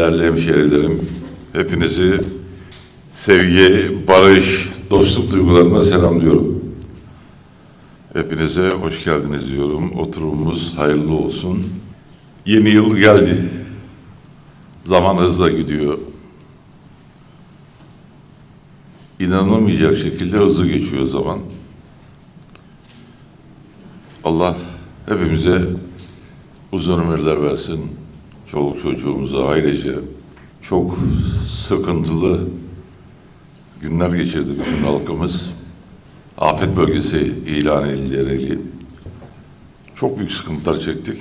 değerli hemşehrilerim, hepinizi sevgi, barış, dostluk duygularına selamlıyorum. Hepinize hoş geldiniz diyorum. Oturumumuz hayırlı olsun. Yeni yıl geldi. Zaman hızla gidiyor. İnanılmayacak şekilde hızlı geçiyor zaman. Allah hepimize uzun ömürler versin. Çoluk çocuğumuza ailece çok sıkıntılı günler geçirdi bütün halkımız. Afet bölgesi ilan edilerek çok büyük sıkıntılar çektik.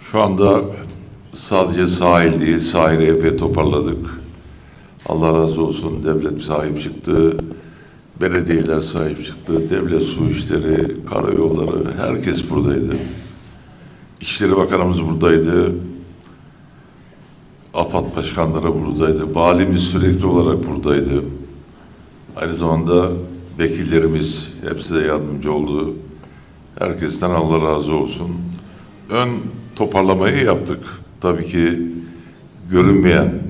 Şu anda sadece sahil değil, sahili epey toparladık. Allah razı olsun devlet sahip çıktı, belediyeler sahip çıktı, devlet su işleri, karayolları, herkes buradaydı. İçişleri Bakanımız buradaydı. AFAD başkanları buradaydı. Valimiz sürekli olarak buradaydı. Aynı zamanda vekillerimiz hepsi de yardımcı oldu. Herkesten Allah razı olsun. Ön toparlamayı yaptık. Tabii ki görünmeyen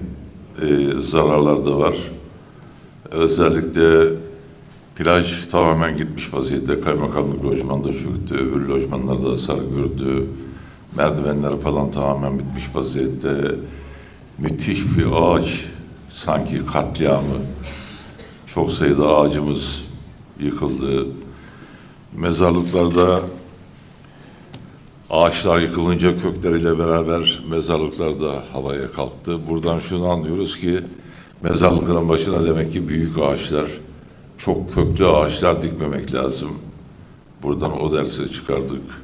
e, zararlar da var. Özellikle plaj tamamen gitmiş vaziyette. Kaymakamlık lojmanda çöktü, öbür lojmanlarda hasar gördü. Merdivenler falan tamamen bitmiş vaziyette. Müthiş bir ağaç, sanki katliamı. Çok sayıda ağacımız yıkıldı. Mezarlıklarda ağaçlar yıkılınca kökleriyle beraber mezarlıklar da havaya kalktı. Buradan şunu anlıyoruz ki mezarlıkların başına demek ki büyük ağaçlar, çok köklü ağaçlar dikmemek lazım. Buradan o dersi çıkardık.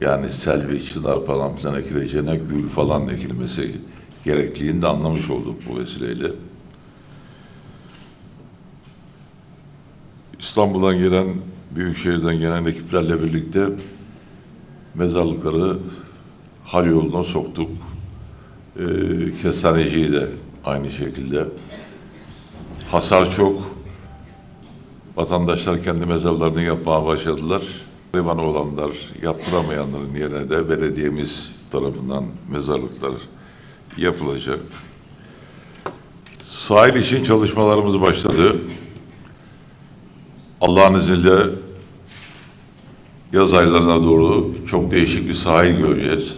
Yani selvi, çınar falan filan ekileceğine gül falan ekilmesi gerektiğini de anlamış olduk bu vesileyle. İstanbul'dan gelen, Büyükşehir'den gelen ekiplerle birlikte mezarlıkları hal yoluna soktuk. Ee, kestaneciyi de aynı şekilde. Hasar çok. Vatandaşlar kendi mezarlarını yapmaya başladılar. Gariban olanlar, yaptıramayanların yerine de belediyemiz tarafından mezarlıklar yapılacak. Sahil için çalışmalarımız başladı. Allah'ın izniyle yaz aylarına doğru çok değişik bir sahil göreceğiz.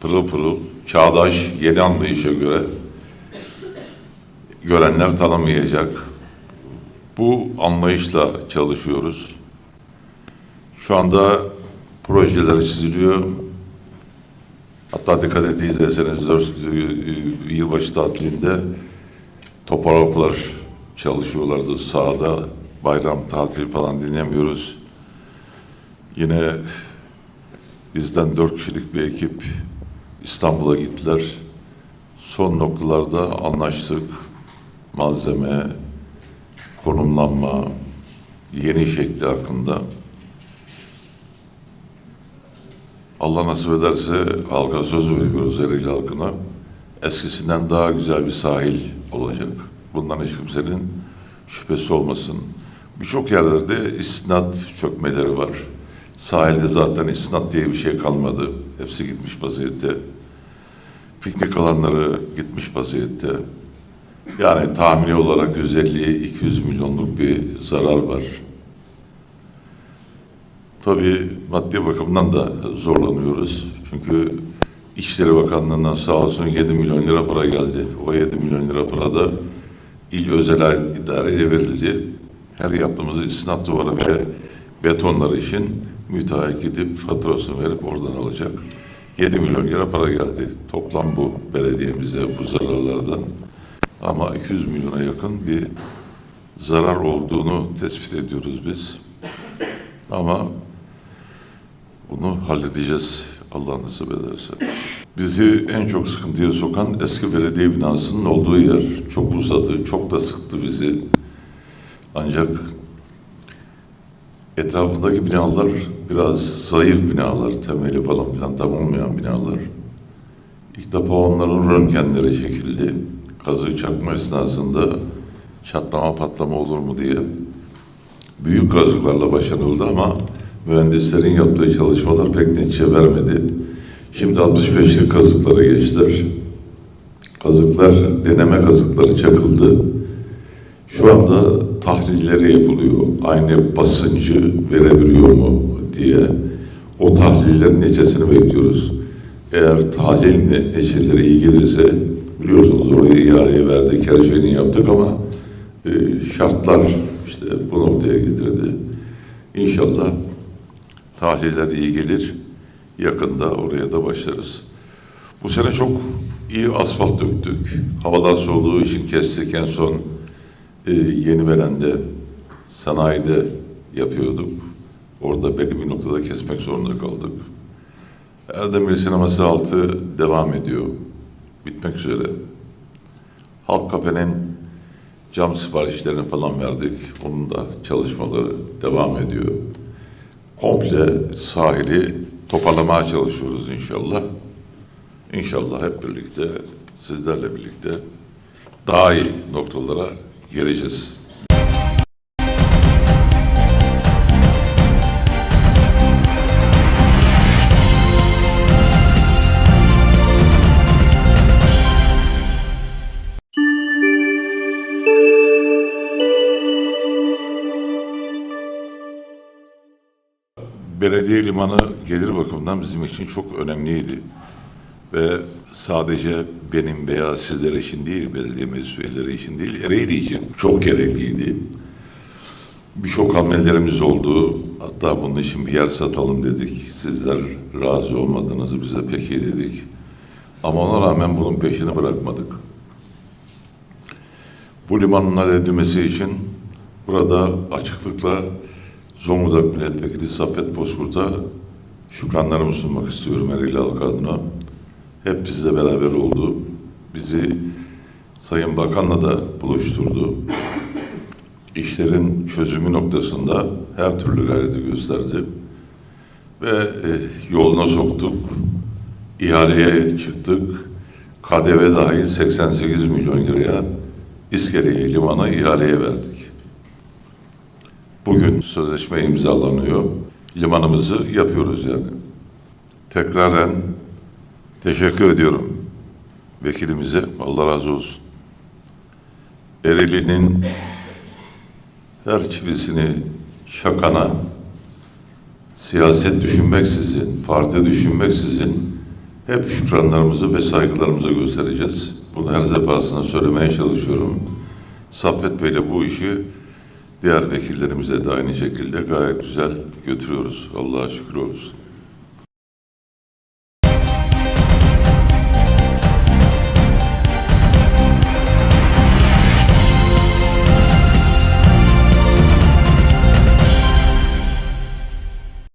Pırıl pırıl, çağdaş, yeni anlayışa göre görenler tanımayacak. Bu anlayışla çalışıyoruz. Şu anda projeler çiziliyor. Hatta dikkat ettiyseniz yılbaşı tatilinde topograflar çalışıyorlardı sahada. Bayram tatil falan dinlemiyoruz. Yine bizden dört kişilik bir ekip İstanbul'a gittiler. Son noktalarda anlaştık. Malzeme, konumlanma, yeni şekli hakkında. Allah nasip ederse halka söz veriyoruz Ereğli halkına. Eskisinden daha güzel bir sahil olacak. Bundan hiç kimsenin şüphesi olmasın. Birçok yerlerde istinat çökmeleri var. Sahilde zaten istinat diye bir şey kalmadı. Hepsi gitmiş vaziyette. Piknik alanları gitmiş vaziyette. Yani tahmini olarak 150-200 milyonluk bir zarar var. Tabii maddi bakımdan da zorlanıyoruz. Çünkü İçişleri Bakanlığı'ndan sağ olsun 7 milyon lira para geldi. O 7 milyon lira para da il özel idareye verildi. Her yaptığımız istinat duvarı ve betonları için müteahhit gidip faturasını verip oradan alacak. 7 milyon lira para geldi. Toplam bu belediyemize bu zararlardan. Ama 200 milyona yakın bir zarar olduğunu tespit ediyoruz biz. Ama bunu halledeceğiz Allah nasip ederse. Bizi en çok sıkıntıya sokan eski belediye binasının olduğu yer. Çok uzadı, çok da sıktı bizi. Ancak etrafındaki binalar biraz zayıf binalar, temeli falan filan tam olmayan binalar. İlk defa onların röntgenleri çekildi. Kazığı çakma esnasında çatlama patlama olur mu diye büyük kazıklarla başlanıldı ama mühendislerin yaptığı çalışmalar pek netice vermedi. Şimdi 65'lik kazıklara geçtiler. Kazıklar, deneme kazıkları çakıldı. Şu anda tahlilleri yapılıyor. Aynı basıncı verebiliyor mu diye. O tahlillerin neticesini bekliyoruz. Eğer tahlil ne- neticeleri iyi gelirse biliyorsunuz oraya ihaleye verdik, her şeyini yaptık ama e, şartlar işte bu noktaya getirdi. İnşallah tahliller iyi gelir. Yakında oraya da başlarız. Bu sene çok iyi asfalt döktük. Havadan soğuduğu için kestik en son e, yeni Belen'de sanayide yapıyorduk. Orada belli bir noktada kesmek zorunda kaldık. Erdemir Sineması altı devam ediyor. Bitmek üzere. Halk Kafe'nin cam siparişlerini falan verdik. Onun da çalışmaları devam ediyor. Komple sahili toparlamaya çalışıyoruz inşallah. İnşallah hep birlikte, sizlerle birlikte daha iyi noktalara geleceğiz. Belediye limanı gelir bakımından bizim için çok önemliydi. Ve sadece benim veya sizler için değil, belediye meclis üyeleri için değil, Ereğli için çok gerekliydi. Birçok hamlelerimiz oldu. Hatta bunun için bir yer satalım dedik. Sizler razı olmadınız, bize peki dedik. Ama ona rağmen bunun peşini bırakmadık. Bu limanın halledilmesi için burada açıklıkla Zonguldak Milletvekili Saffet Bozkurt'a şükranlarımı sunmak istiyorum Ereğli halkı adına. Hep bizle beraber oldu. Bizi Sayın Bakan'la da buluşturdu. İşlerin çözümü noktasında her türlü gayreti gösterdi. Ve e, yoluna soktuk. İhaleye çıktık. KDV dahil 88 milyon liraya İskele'yi limana ihaleye verdik. Bugün sözleşme imzalanıyor. Limanımızı yapıyoruz yani. Tekraren teşekkür ediyorum vekilimize. Allah razı olsun. Ereğli'nin her çivisini şakana, siyaset düşünmeksizin, parti düşünmeksizin hep şükranlarımızı ve saygılarımızı göstereceğiz. Bunu her defasında söylemeye çalışıyorum. Saffet Bey'le bu işi diğer vekillerimize de aynı şekilde gayet güzel götürüyoruz. Allah'a şükür olsun.